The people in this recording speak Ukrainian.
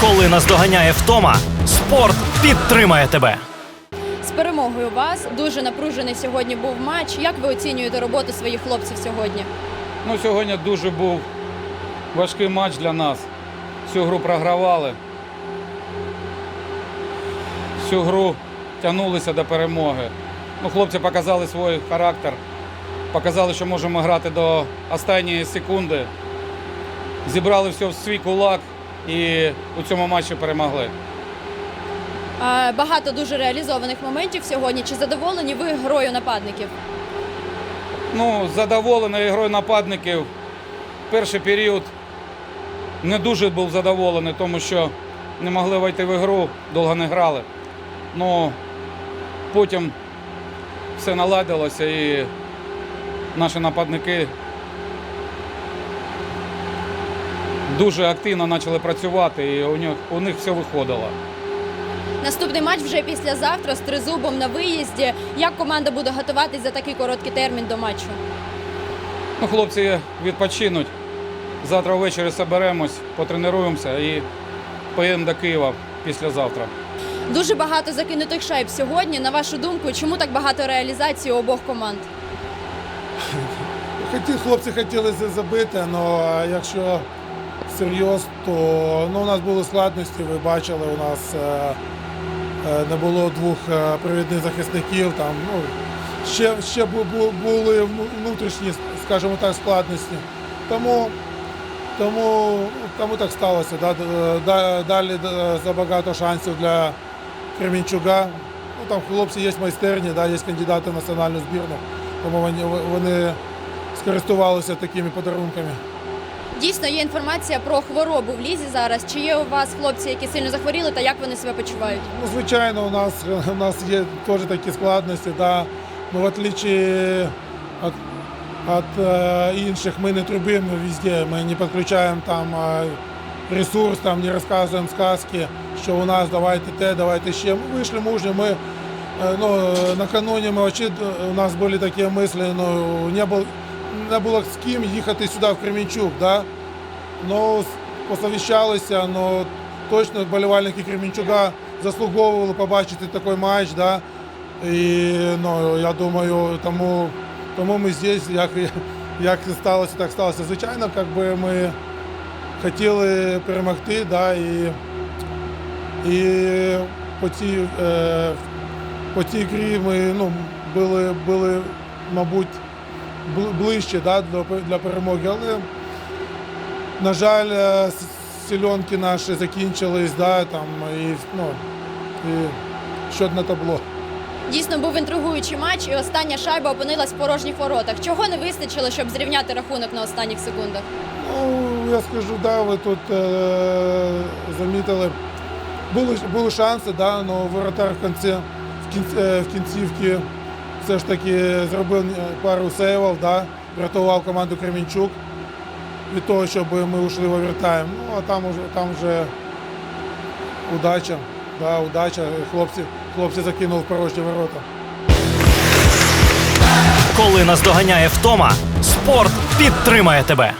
Коли наздоганяє втома, спорт підтримає тебе. З перемогою вас дуже напружений сьогодні був матч. Як ви оцінюєте роботу своїх хлопців сьогодні? Ну, сьогодні дуже був важкий матч для нас. Всю гру програвали. Всю гру тягнулися до перемоги. Ну, хлопці показали свій характер, показали, що можемо грати до останньої секунди. Зібрали все в свій кулак і у цьому матчі перемогли. Е, Багато дуже реалізованих моментів сьогодні. Чи задоволені ви грою нападників? Ну, задоволений грою нападників. Перший період не дуже був задоволений, тому що не могли вийти в ігру, довго не грали. Ну, потім все наладилося і наші нападники дуже активно почали працювати і у них, у них все виходило. Наступний матч вже післязавтра з тризубом на виїзді. Як команда буде готуватись за такий короткий термін до матчу? Ну, хлопці відпочинуть. Завтра ввечері зберемось, потренуємося і поїдемо до Києва післязавтра. Дуже багато закинутих шайб сьогодні. На вашу думку, чому так багато реалізації у обох команд? Хоті, хлопці хотіли це забити, але якщо серйоз, то ну, у нас були складності, ви бачили, у нас е, е, не було двох е, провідних захисників. Там, ну, ще ще бу- бу- були внутрішні, скажімо так, складності. Тому, тому, тому так сталося. Да? Далі забагато шансів для Кремінчуга. Ну, там хлопці є майстерні, да, є кандидати в національну збірну, тому вони, вони скористувалися такими подарунками. Дійсно, є інформація про хворобу в лізі зараз. Чи є у вас хлопці, які сильно захворіли, та як вони себе почувають? Ну, звичайно, у нас, у нас є теж такі складності, да. ну, в отличие від, від е, інших, ми не трубимо везде, ми не підключаємо там е, ресурс, там, не розказуємо сказки, що у нас давайте те, давайте ще. Ми вийшли мужньо, ми е, ну, накануні ми очі, у нас були такі мислі, ну, не було, не було з ким їхати сюди в Кременчук, да? Ну, посовіщалися, ну точно болівальники Кременчуга заслуговували побачити такий матч. Да? І ну, я думаю, тому, тому ми здесь, як, як сталося, так сталося. Звичайно, як би ми хотіли перемогти, да, і, і по цій, е, по цій грі ми ну, були, були, мабуть, ближче да, для перемоги. Але на жаль, е, сільонки наші закінчились, да, там, і, ну, і щодо на табло. Дійсно був інтригуючий матч, і остання шайба опинилась в порожніх воротах. Чого не вистачило, щоб зрівняти рахунок на останніх секундах? Ну, я скажу, да, ви тут е, замітили. Були, були шанси, да, але воротар в кінці, в, кінці, е, в кінцівці все ж таки зробив е, пару сейвів, да, врятував команду Кремінчук від того, щоб ми ушли в овертайм. Ну, а там уже, там вже удача, да, удача. Хлопці, хлопці закинули в порожні ворота. Коли наздоганяє втома, спорт підтримає тебе.